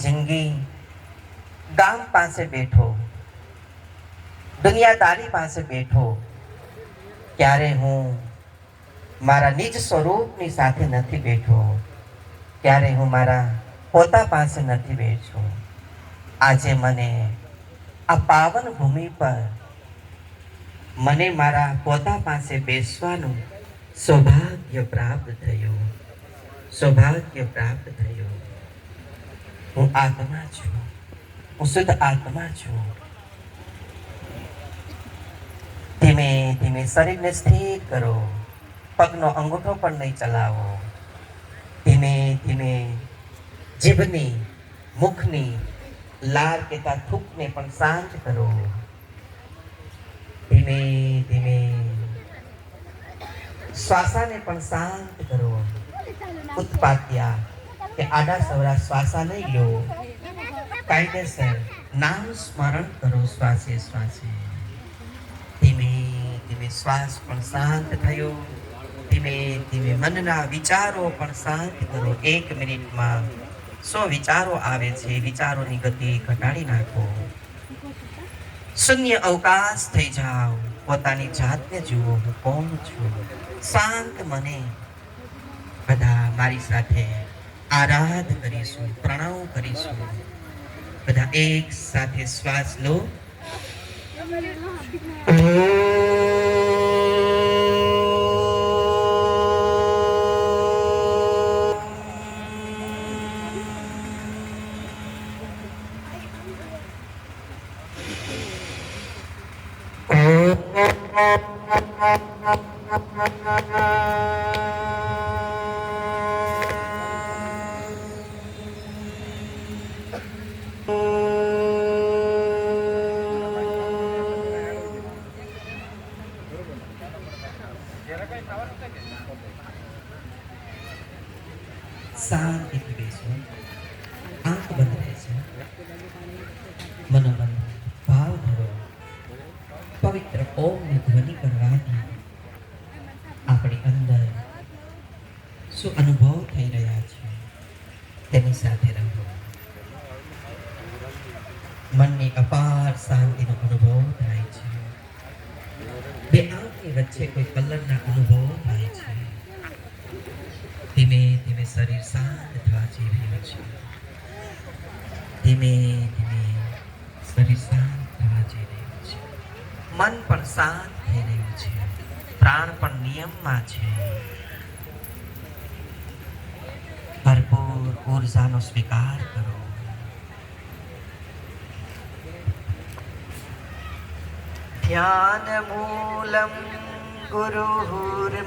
જિંદગી ગામ પાસે બેઠો દુનિયાદારી પાસે બેઠો ત્યારે હું મારા નિજ સ્વરૂપની સાથે નથી બેઠો ત્યારે હું મારા પોતા પાસે નથી બેઠો આજે મને આ પાવન ભૂમિ પર મને મારા પોતા પાસે બેસવાનું સૌભાગ્ય પ્રાપ્ત થયું સૌભાગ્ય પ્રાપ્ત થયું હું આત્મા છું હું શુદ્ધ આત્મા છું ધીમે ધીમે શરીરને સ્થિર કરો પગનો અંગૂઠો પણ નહીં ચલાવો ધીમે ધીમે જીભની મુખની લાર કેતા થૂકને પણ શાંત કરો ધીમે ધીમે શ્વાસાને પણ શાંત કરો ઉત્પાત્યા કે આડા સવરા શ્વાસા નહીં લો. કાયદેસર નામ સ્મરણ કરો શ્વાસે શ્વાસે. ધીમે ધીમે શ્વાસ પણ શાંત થયો. ધીમે ધીમે મનના વિચારો પણ શાંત કરો. એક મિનિટમાં સો વિચારો આવે છે. વિચારોની ગતિ ઘટાડી નાખો. શૂન્ય અવકાશ થઈ જાઓ. પોતાની જાતને જુઓ. હું કોણ છું? શાંત મને. બધા મારી સાથે આરાધ કરીશું પ્રણવ કરીશું. બધા એક સાથે શ્વાસ લો. શાંતિથી મનની અપાર શાંતિનો અનુભવ થાય છે બે આંખની વચ્ચે કોઈ કલરના અનુભવ થાય છે ધીમે ધીમે શરીર શાંત થવા જઈ રહ્યું છે ધીમે ધીમે શરીર શાંત થવા જઈ રહ્યું છે મન પણ શાંત થઈ રહ્યું છે પ્રાણ પણ નિયમમાં છે ભરપૂર ઉર્જાનો સ્વીકાર કરો ध्यानमूलं गुरुर्मूर्ति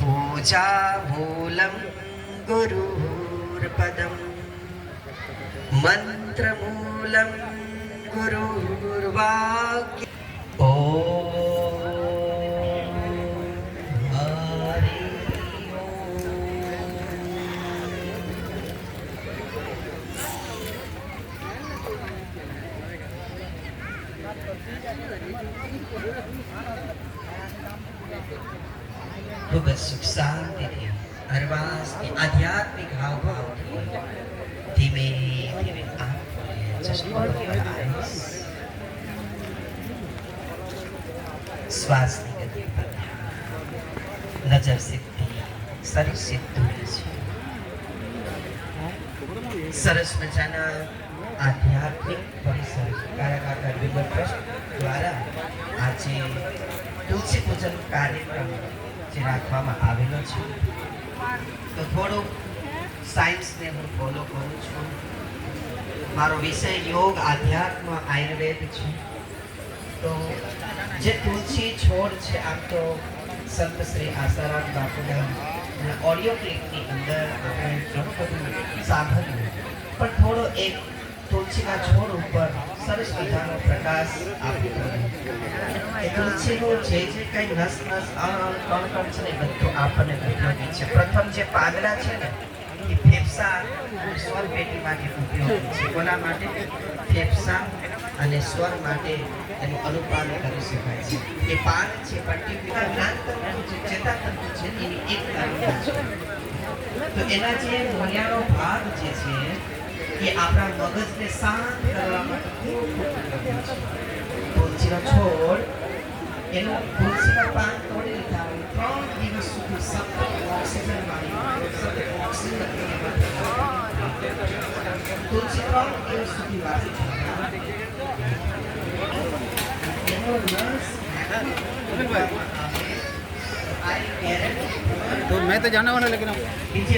पूजामूलं गुरुर्पदं मन्त्रमूलं गुरुर्वाक्य ॐ ખૂબ જ સુખ શાંતિથી હરવાસથી આધ્યાત્મિક હાવભાવથી ધીમે ધીમે આંખ ખોલીએ. ચશ્મા ખોલાય. શ્વાસની ગતિ પર ધ્યાન. નજર સીધી શરીર સીધું રહે છે સરસ મજાના આધ્યાત્મિક પરિસર કારાકાટા ડુંગર ટ્રસ્ટ દ્વારા આજે તુલસી પૂજન કાર્યક્રમ જે રાખવામાં આવેલો છે. તો થોડુંક સાયન્સને હું ફોલો કરું છું. મારો વિષય યોગ, આધ્યાત્મ, આયુર્વેદ છે. તો જે તુલસી છોડ છે, આમ તો સંત શ્રી આસારામ બાપુના ઓડિયો ક્લિપની અંદર આપણે ઘણું બધું સાંભળ્યું. પણ થોડો એક તુલસીના છોડ ઉપર સરસ મજાનો પ્રકાશ આપ્યો તુલસીનું જે જે કંઈ નસ નસ, અણ કણ કણ છે ને બધું આપણને ઉપયોગી છે. પ્રથમ જે પાંદડા છે ને, એ ફેફસા સ્વર પેટી માટે ઉપયોગી છે. કોના માટે? ફેફસા અને સ્વર માટે એનું અનુપાન કરી શકાય છે. એ પાન છે પર્ટિક્યુલર જ્ઞાનતંતુ ચેતા ચેતાતંતુ છે, એની એક તારીખ છે. તો એના જે મોરિયાનો ભાગ જે છે એ આપણા મગજને શાંત કરવા માટે ખૂબ ખૂબ ઉપયોગી છે તુલસીનો છોડ એનું તુલસીના પાન તોડી લીધા હોય ત્રણ દિવસ સુધી સતત ઓક્સિજન વાળી સતત ઓક્સિજન તુલસી ત્રણ દિવસ સુધી વાસી છે એનો રસ આ કેરેટ तो मैं तो जाने वाला लेकिन अब નીચે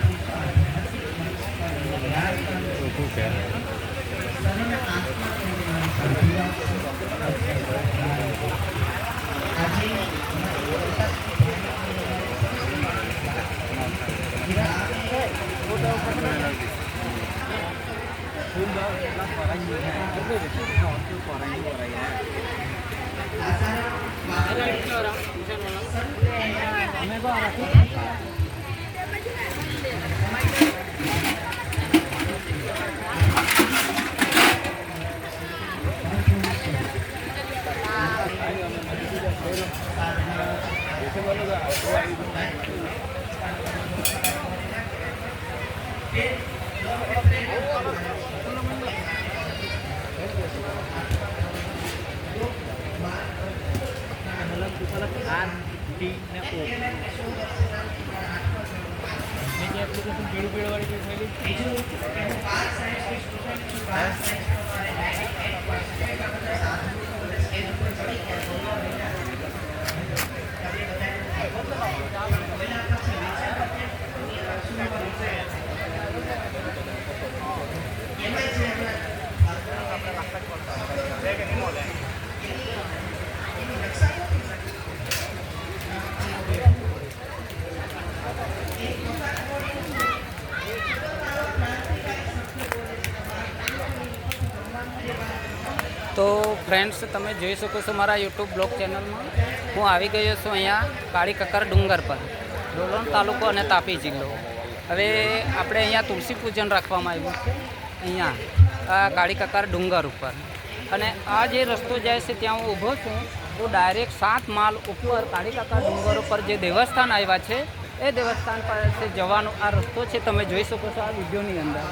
that. Friends, તમે જોઈ શકો છો મારા યુટ્યુબ બ્લોગ ચેનલમાં. હું આવી ગયો છું અહીંયા કાળી કકર ડુંગર પર ડોલોન તાલુકો અને તાપી જિલ્લો. હવે આપણે અહીંયા તુલસી પૂજન રાખવામાં આવ્યું. છે અહીંયા, આ કાળી કકર ડુંગર ઉપર. અને આ જે રસ્તો જાય છે ત્યાં હું ઊભો છું, તો ડાયરેક્ટ સાત માલ ઉપર કાળી કકર ડુંગર ઉપર જે દેવસ્થાન આવ્યા છે એ દેવસ્થાન પાસે જવાનો આ રસ્તો છે, તમે જોઈ શકો છો આ વિડીયોની અંદર.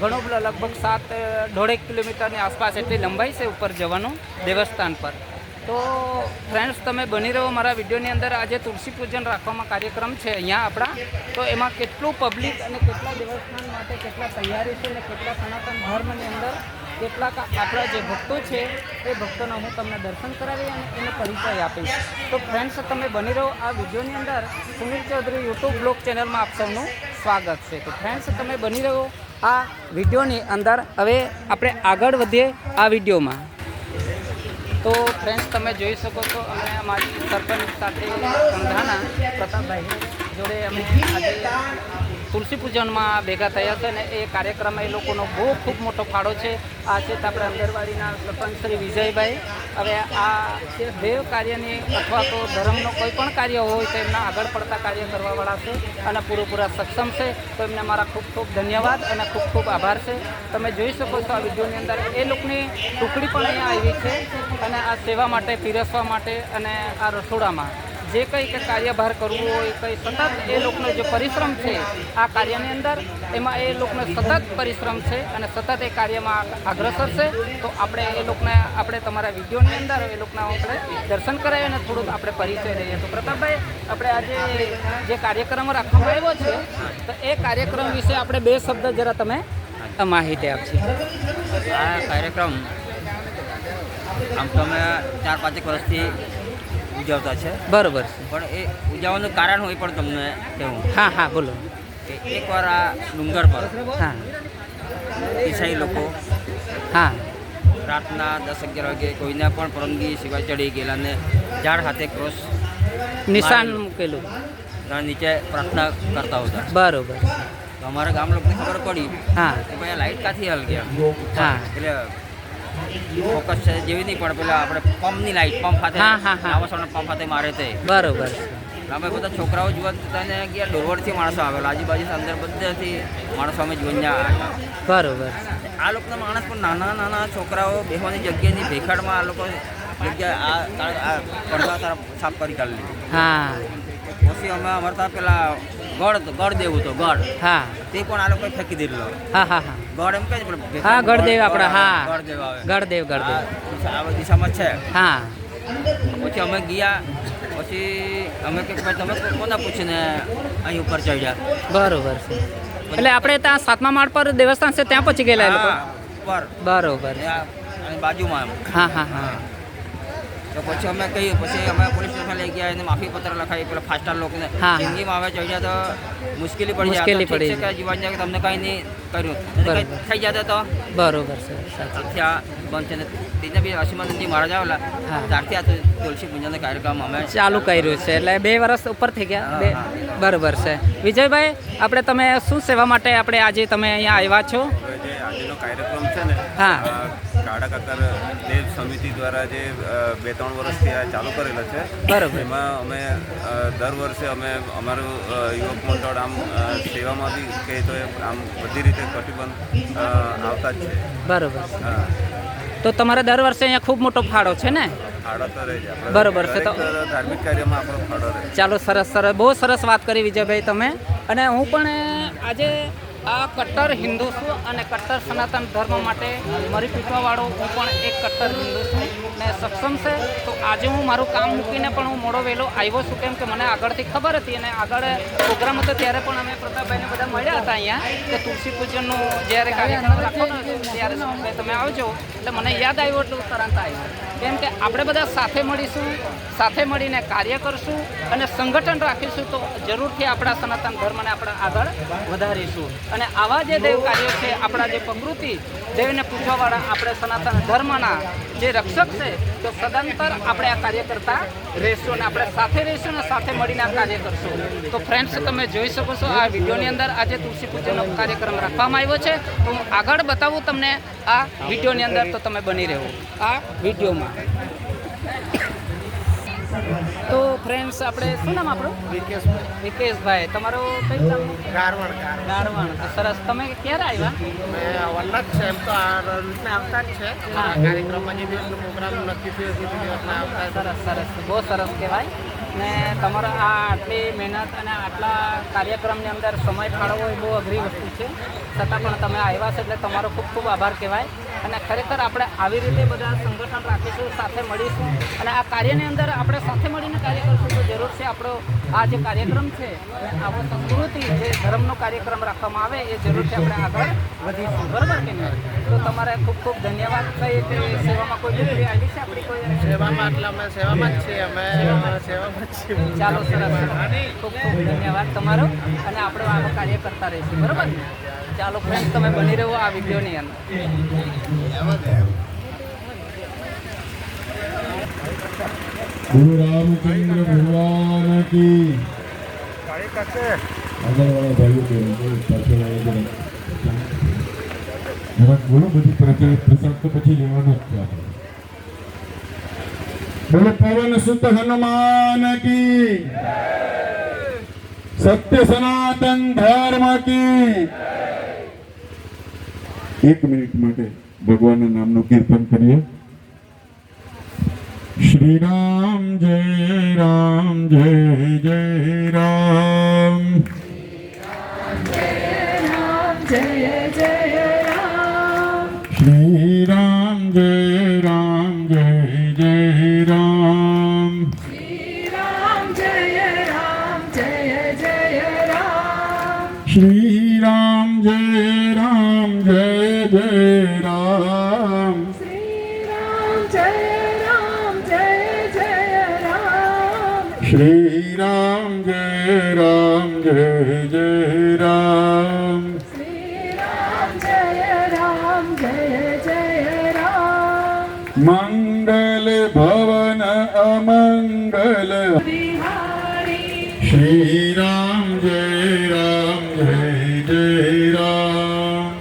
ઘણો બધો લગભગ સાત દોઢેક કિલોમીટરની આસપાસ એટલી લંબાઈ છે ઉપર જવાનું દેવસ્થાન પર. તો ફ્રેન્ડ્સ તમે બની રહો મારા વિડીયોની અંદર. આજે તુલસી પૂજન રાખવામાં કાર્યક્રમ છે અહીંયા આપણા. તો એમાં કેટલું પબ્લિક અને કેટલા દેવસ્થાન માટે કેટલા તૈયારી છે અને કેટલા સનાતન ધર્મની અંદર કેટલાક આપણા જે ભક્તો છે, એ ભક્તોના હું તમને દર્શન કરાવી અને એનો પરિચય આપીશ. તો ફ્રેન્ડ્સ તમે બની રહો આ વિડીયોની અંદર. સુનિલ ચૌધરી યુટ્યુબ બ્લોગ ચેનલમાં આપ સૌનું સ્વાગત છે. તો ફ્રેન્ડ્સ તમે બની રહો આ વિડીયોની અંદર. હવે આપણે આગળ વધીએ આ વિડીયોમાં. તો ફ્રેન્ડ્સ તમે જોઈ શકો છો, અમે અમારી સરપંચ સાથે સંધાના પ્રતાપભાઈ જોડે અમે આજે તુલસી પૂજનમાં ભેગા થયા છે અને એ કાર્યક્રમ એ લોકોનો બહુ ખૂબ મોટો ફાળો છે. આ છે આપણે અંદરવાડીના સરપંચ શ્રી વિજયભાઈ. હવે આ જે દેવ કાર્યની અથવા તો ધર્મનો કોઈ પણ કાર્ય હોય તો એમના આગળ પડતા કાર્ય કરવાવાળા છે અને પૂરેપૂરા સક્ષમ છે. તો એમને મારા ખૂબ ખૂબ ધન્યવાદ અને ખૂબ ખૂબ આભાર છે. તમે જોઈ શકો છો આ વિડીયોની અંદર એ લોકોની ટુકડી પણ અહીંયા આવી છે અને આ સેવા માટે પીરસવા માટે અને આ રસોડામાં જે કંઈ કાર્યભાર કરવું હોય કંઈ સતત એ લોકોનો જે પરિશ્રમ છે આ કાર્યની અંદર, એમાં એ લોકોનો સતત પરિશ્રમ છે અને સતત એ કાર્યમાં અગ્રસર છે. તો આપણે એ લોકોને, આપણે તમારા વિડીયોની અંદર એ લોકોના આપણે દર્શન કરાવીએ અને થોડુંક આપણે પરિચય લઈએ. તો પ્રતાપભાઈ, આપણે આજે જે કાર્યક્રમ રાખવામાં આવ્યો છે, તો એ કાર્યક્રમ વિશે આપણે બે શબ્દ જરા તમે માહિતી આપશે. આ કાર્યક્રમ આમ તો અમે ચાર પાંચેક વર્ષથી ઉજવતા છે. બરોબર છે. પણ એ ઉજવવાનું કારણ હોય પણ તમને કહેવું. હા હા બોલો. કે એકવાર આ ડુંગર પર હા. ઈસાઈ લોકો હા. રાતના દસ અગિયાર વાગે કોઈને પણ પરંગી સિવાય ચડી ગયેલા ને ઝાડ હાથે ક્રોસ નિશાન મૂકેલું. નીચે પ્રાર્થના કરતા હતા. બરોબર. તો અમારા ગામ લોકોને ખબર પડી હા. કે ભાઈ લાઈટ લાઇટ કાથી હલ ગયા? હા. એટલે ફોકસ છે જેવી નહીં પણ પેલા આપણે પંપની લાઈટ પંપ સાથે હા, હા, હા. આવા સમય પંપ સાથે મારે તે. બરોબર અમે બધા છોકરાઓ જોવા ને ગયા ડોરવડથી માણસો આવેલા. આજુબાજુ અંદર બધેથી માણસો અમે જોઈને બરોબર આ લોકોના માણસ પણ નાના નાના છોકરાઓ બેહવાની જગ્યાની ભેખાડમાં આ લોકો જગ્યા આ પડદા સાફ કરી કાઢી હા. પછી અમે અમારે ત્યાં પેલા ગળ ગળ દેવું તો ગળ. હા. તે પણ આ લોકોએ ફેંકી દીધેલો. હા હા હા. ગળ એમ કહે હા, ગળદેવ આપણે, હા. ગળદેવ આવે. ગળદેવ ગળદેવ. આ દિશા- આ દિશામાં છે. હા. પછી અમે ગયા પછી અમે કે ભાઈ તમે કોને પૂછીને અહીં ઉપર ચડ્યા? બરોબર છે. એટલે આપણે ત્યાં સાતમા માળ પર દેવસ્થાન છે ત્યાં પહોંચી ગયેલા લોકો? બરોબર બાજુમાં હા હા હા. તો પછી અમે કહ્યું પછી અમે પોલીસ સ્ટેશન લઈ ગયા એને માફી પત્ર લખાવી પેલા ફાસ્ટર લોકોને. હા. આવે હવે જાય તો મુશ્કેલી પડી જાય. ઠીક પડી છે કે જીવન જાય કે તમને કંઈ નહીં કર્યું. થઈ જતા તો? બરોબર છે સાચી આ બંધ છે ને તેને બી અસીમાનંદજી મહારાજ આવેલા. ત્યારથી આ તુલસી પૂજનનો કાર્યક્રમ અમે ચાલુ કર્યું છે એટલે બે વર્ષ ઉપર થઈ ગયા. બે બરોબર છે વિજયભાઈ આપણે તમે શું સેવા માટે આપણે આજે તમે અહીંયા આવ્યા છો? આજનો કાર્યક્રમ છે ને હા. આ તે સમિતિ દ્વારા જે બે ત્રણ વર્ષથી આ ચાલુ કરેલો છે. બરાબર. એમાં અમે દર વર્ષે અમે અમારું યુવક મંડળ આમ સેવામાં બી કહે તો આમ બધી રીતે કટિબંધ આવતા જ છે. બરાબર. હા. તો તમારે દર વર્ષે અહીંયા ખૂબ મોટો ફાળો છે ને? બરોબર છે તો- ધાર્મિક કાર્યમાં આપણો ફાળો રહે. ચાલો સરસ સરસ. બહુ સરસ વાત કરી વિજયભાઈ તમે. અને હું પણ આજે આ કટ્ટર હિન્દુ છું અને કટ્ટર સનાતન ધર્મ માટે મરી પીટવાવાળો હું પણ એક કટ્ટર હિન્દુ છું. ને સક્ષમ છે. તો આજે હું મારું કામ મૂકીને પણ હું મોડો વહેલો આવ્યો છું કેમ કે મને આગળથી ખબર હતી અને આગળ પ્રોગ્રામ હતો ત્યારે પણ અમે પ્રતાપભાઈને બધા મળ્યા હતા અહીંયા. કે તુલસી પૂજનનું જ્યારે કાર્યક્રમ રાખવાનો ત્યારે તમે આવજો. એટલે મને યાદ આવ્યું એટલું તરંત આવ્યું. કેમ કે આપણે બધા સાથે મળીશું, સાથે મળીને કાર્ય કરશું અને સંગઠન રાખીશું તો જરૂરથી આપણા સનાતન ધર્મને આપણે આગળ વધારીશું. અને આવા જે દેવ કાર્યો છે, આપણા જે પ્રકૃતિ, દેવને પૂછવાવાળા આપણે સનાતન ધર્મના જે રક્ષક છે, તો સદંતર આપણે આ કાર્ય કરતા રહેશું અને આપણે સાથે રહીશું અને સાથે મળીને આ કાર્ય કરશું. તો ફ્રેન્ડ્સ તમે જોઈ શકો છો, આ વિડીયોની અંદર આજે તુલસી પૂજનનો કાર્યક્રમ રાખવામાં આવ્યો છે. તો હું આગળ બતાવું તમને આ વિડીયોની અંદર તો તમે બની રહેવો, આ વિડીયોમાં. તો ફ્રેન્ડ્સ આપણે શું નામ આપણું? વિકેશભાઈ. તમારો કઈ નામ ગારવણ ગારવણ. સરસ. તમે ક્યારે આવ્યા? મેં વલ્લભ છે. એમ તો આ રીતના આવતા જ છે. હા. કાર્યક્રમમાં જે દિવસનો પ્રોગ્રામ નક્કી થયો છે દિવસના આવતા સરસ સરસ. બહુ સરસ કહેવાય. ને તમારો આ આટલી મહેનત અને આટલા કાર્યક્રમની અંદર સમય ફાળવવો એ બહુ અઘરી વસ્તુ છે. છતાં પણ તમે આવ્યા છો એટલે તમારો ખૂબ ખૂબ આભાર કહેવાય. અને ખરેખર આપણે આવી રીતે બધા સંગઠન રાખીશું સાથે મળીશું. અને આ કાર્યની અંદર આપણે સાથે મળીને કાર્ય કરશું તો જરૂર છે આપણો આ જે કાર્યક્રમ છે આવો સંસ્કૃતિ જે ધર્મનો કાર્યક્રમ રાખવામાં આવે એ જરૂરથી આપણે આગળ વધીશું. બરાબર કે નહીં? તો તમારે ખૂબ ખૂબ ધન્યવાદ. કહીએ કે સેવામાં કોઈ દીકરી આવી છે આપણી કોઈ? સેવામાં એટલે અમે સેવામાં જ છીએ અમે સેવામાં જ છીએ. ચાલો સરસ ખૂબ ખૂબ ધન્યવાદ તમારો. અને આપણે આવો કાર્ય કરતા રહીશું. બરાબર? ચાલો ફ્રેન્ડ તમે બની રહો આ વિડીયોની અંદર. ગુરુ રામચંદ્ર ભગવાન કી આગળવાળા ભાઈઓ બહેનો બોલો, પાછળવાળા જરા. જરા બોલો બધી પ્રસાદ પ્રસાદ તો પછી લેવાનો જ છે આપણે બોલો પવન સુત હનુમાન કી સત્ય સનાતન ધર્મ કી એક મિનિટ માટે ભગવાનના નામનું કીર્તન કરીએ. શ્રી રામ જય રામ. જય જય રામ. શ્રી રામ જય ભવન અમંગલ શ્રી રામ જય રામ જય જય રામ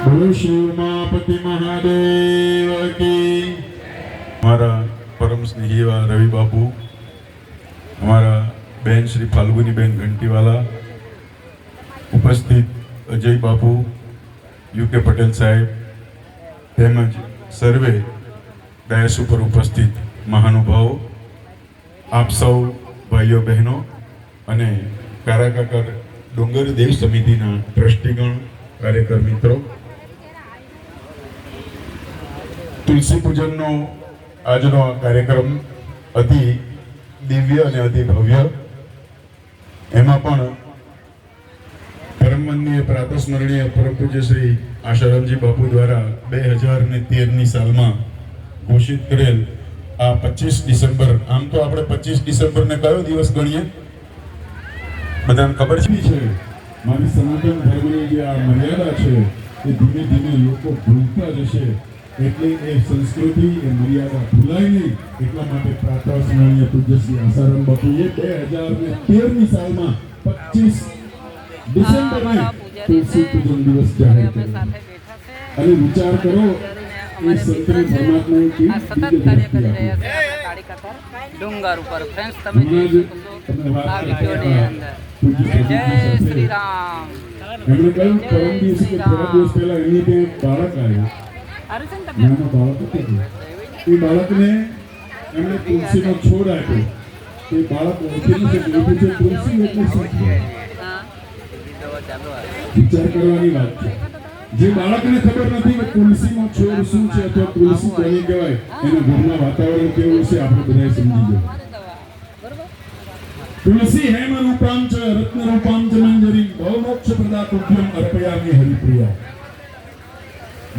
બોલો મહાદેવ કી મારા પરમ સ્નેહી એવા રવિ બાપુ અમારા બેન શ્રી ફાલ્ગુનીબેન ઘંટીવાલા ઉપસ્થિત અજય બાપુ યુકે પટેલ સાહેબ તેમજ સર્વે ડાયસ ઉપર ઉપસ્થિત મહાનુભાવો, આપ સૌ ભાઈઓ બહેનો અને કારાકાકર ડુંગર દેવ સમિતિના ટ્રસ્ટીગણ, કાર્યકર મિત્રો. તુલસી પૂજનનો આજનો આ કાર્યક્રમ અતિ દિવ્ય અને અતિ ભવ્ય. એમાં પણ પરમવંદનીય પ્રાતસ્મરણીય પરમ પૂજ્ય શ્રી આશારામજી બાપુ દ્વારા બે હજાર ને તેરની સાલમાં ઘોષિત કરેલ આ પચીસ ડિસેમ્બર આમ તો આપણે પચીસ ડિસેમ્બરને કયો દિવસ ગણીએ? બધાને ખબર છે? છે. મારી સનાતન ધર્મની જે આ મર્યાદા છે એ ધીમે ધીમે લોકો ભૂલતા જશે. એટલે એ સંસ્કૃતિ એ મર્યાદા ભૂલાય નહીં. એટલા માટે પ્રાતઃ સ્મરણીય પૂજ્ય શ્રી આસારામ બાપુએ બે હજાર ને તેરની સાલમાં પચીસ ડિસેમ્બરને તુલસી પૂજન દિવસ જાહેર કર્યો અને વિચાર કરો એ સંતને પરમાત્માએ કેવી આ સતત રીતે કાર્ય કરી દ્રષ્ટિ રહ્યા આપી. છે આપણા કાળી કતાર ડુંગર ઉપર ફ્રેન્ડ્સ તમે હમણાં જોઈ જ શકો છો તમને વાત આ કરતા વિડીયોની હતા. અંદર પૂજ્ય જય પ્રભુજી શ્રી સાથે. રામ એમણે કહ્યું પરમ દિવસે કે થોડા દિવસ પહેલા એમની ત્યાં એક બાળક આવ્યું સારું છે ને તમે નાનો બાળક હતું એ બાળકને એમણે તુલસીનો છોડ આપ્યો એ બાળક ઓળખી નથી શકતું. એ પૂછે તુલસી એટલે શું હા વિચાર કરવાની વાત છે. જે બાળકને ખબર નથી કે તુલસીનો છોડ શું છે અથવા તુલસી કોને કહેવાય, એના ઘરના વાતાવરણ કેવું છે, આપણે બધાએ સમજી જવું તુલસી હેમ રૂપાંચ, રત્ન રૂપાંચ મંજરી બહુમોક્ષ પ્રદા તુભ્યમ અર્પયામી હરિપ્રિયા.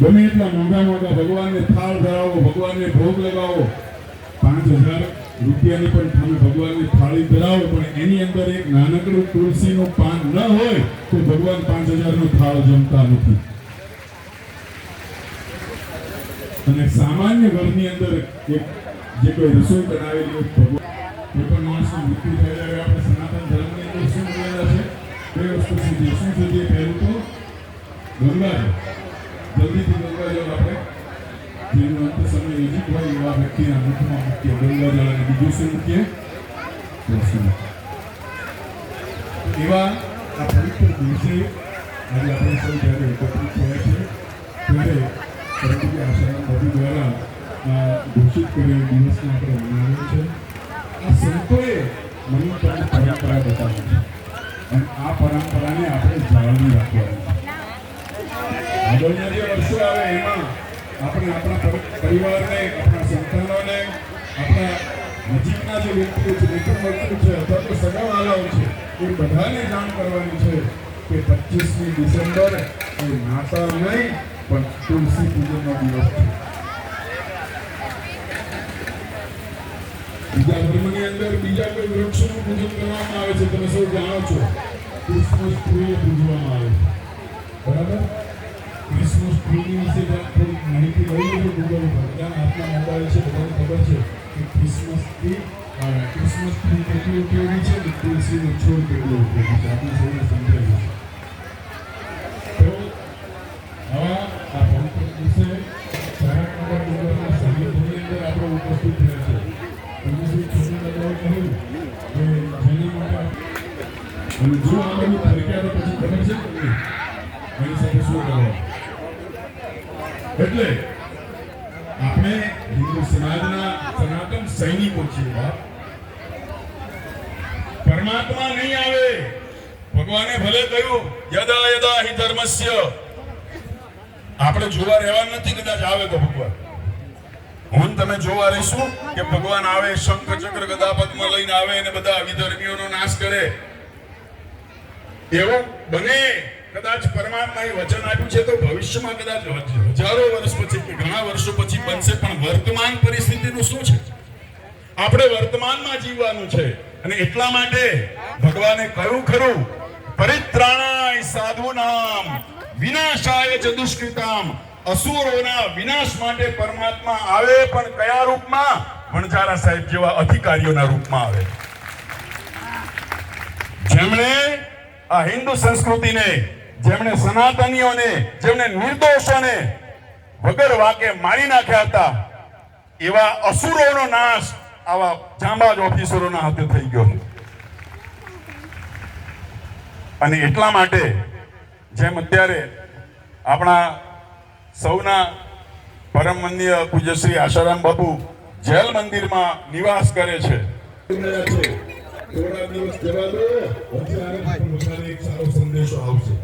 ગમે એટલા મોંઘા મોંઘા ભગવાનને થાળ ધરાવો, ભગવાનને ભોગ લગાવો, પાંચ હજાર રૂપિયાની પણ તમે ભગવાનની થાળી ધરાવો, પણ એની અંદર એક નાનકડું તુલસીનું પાન ન હોય, તો ભગવાન પાંચ હજારનો થાળ જમતા નથી. અને સામાન્ય ઘરની અંદર જે કોઈ રસોઈ બનાવેલી ભગવાન કોઈ પણ માણસનું મૃત્યુ થઈ જાય આપણે સનાતન ધર્મની અંદર શું મર્યાદા છે? બે વસ્તુ સુધી શું સુધી પહેલું તો ગંગા જલ્દીથી ગંગા જળ આપણે જેનો નજીક હોય એવા વ્યક્તિના મુખમાં મૂકીએ જળ અને બીજું શું મૂકીએ એવા આ પવિત્ર દિવસે આજે આપણે સૌ જ્યારે એકત્રિત થયા છે ત્યારે પરંતુ આશાના બાબુ દ્વારા આ ઘોષિત કરેલ દિવસને આપણે મનાવ્યો છે આ સંતોએ મને તમને પરંપરા બતાવી છે અને આ પરંપરાને આપણે જાળવી રાખવાની આગળના જે વર્ષો આવે એમાં આપણે આપણા પર- પરિવારને, આપણા સંતાનોને, આપણા નજીકના જે વ્યક્તિઓ છે મિત્ર છે, અથવા તો સગાવાલાઓ છે, એ બધાને જાણ કરવાની છે કે પચીસમી ડિસેમ્બર એ નાતાલ નહીં, પણ તુલસી પૂજનનો દિવસ છે. બીજા ધર્મની અંદર બીજા કોઈ વૃક્ષનું પૂજન કરવામાં આવે છે, તમે સૌ જાણો છો ક્રિસમસ ટ્રી પૂજવામાં આવે છે. બરાબર? ક્રિસમસ ટ્રીની વિશે માહિતી લઈ લેજો ગૂગલ ઉપર બધાના હાથમાં મોબાઈલ છે, બધાને ખબર છે કે ક્રિસમસ ટ્રી ક્રિસમસ ટ્રી કેટલી ઉપયોગી છે કે તુલસીનો છોડ કેટલો ઉપયોગી છે? આપણે સૌને સમજાવ્યું છે તો આવા આપણે ઉપસ્થિત થયા છે. તમે શ્રી છોટુ દાદાએ કહ્યું કે જેના માટે અને જો આ બધું ફરક્યા પછી ખબર છે એની સાથે શું કરવાનું? એટલે આપણે હિન્દુ સમાજના સનાતન સૈનિકો છીએ પરમાત્મા નહીં આવે. ભગવાને ભલે કહ્યું, યદા યદા હિ ધર્મસ્ય. આપણે જોવા રહેવા નથી, કદાચ આવે તો ભગવાન. હું તમે જોવા રહીશું કે ભગવાન આવે, શંખ, ચક્ર, ગદા, પદ્મ લઈને આવે અને બધા વિધર્મીઓનો નાશ કરે. એવું બને. કદાચ પરમાત્માએ વચન આપ્યું છે તો ભવિષ્યમાં કદાચ હજારો વર્ષ પછી કે ઘણા વર્ષો પછી બનશે, પણ વર્તમાન પરિસ્થિતિનું શું છે? આપણે વર્તમાનમાં જીવવાનું છે અને એટલા માટે ભગવાને કહ્યું ખરું, પરિત્રાણાય સાધુનામ વિનાશાય ચ અસુરોના વિનાશ માટે પરમાત્મા આવે પણ કયા રૂપમાં? વણઝારા સાહેબ જેવા અધિકારીઓના રૂપમાં આવે. જેમણે આ હિન્દુ સંસ્કૃતિને જેમણે સનાતનીઓને જેમણે નિર્દોષોને વગર વાકે મારી નાખ્યા હતા, એવા અસુરોનો નાશ આવા જાંબાજ ઓફિસરોના હાથે થઈ ગયો અને એટલા માટે જેમ અત્યારે આપણા સૌના પરમ મંદિર પૂજ્યશ્રી આશારામ બાપુ જેલ મંદિરમાં નિવાસ કરે છે. થોડા દિવસ જવા દો. પછી આને એક સારો સંદેશો આવશે.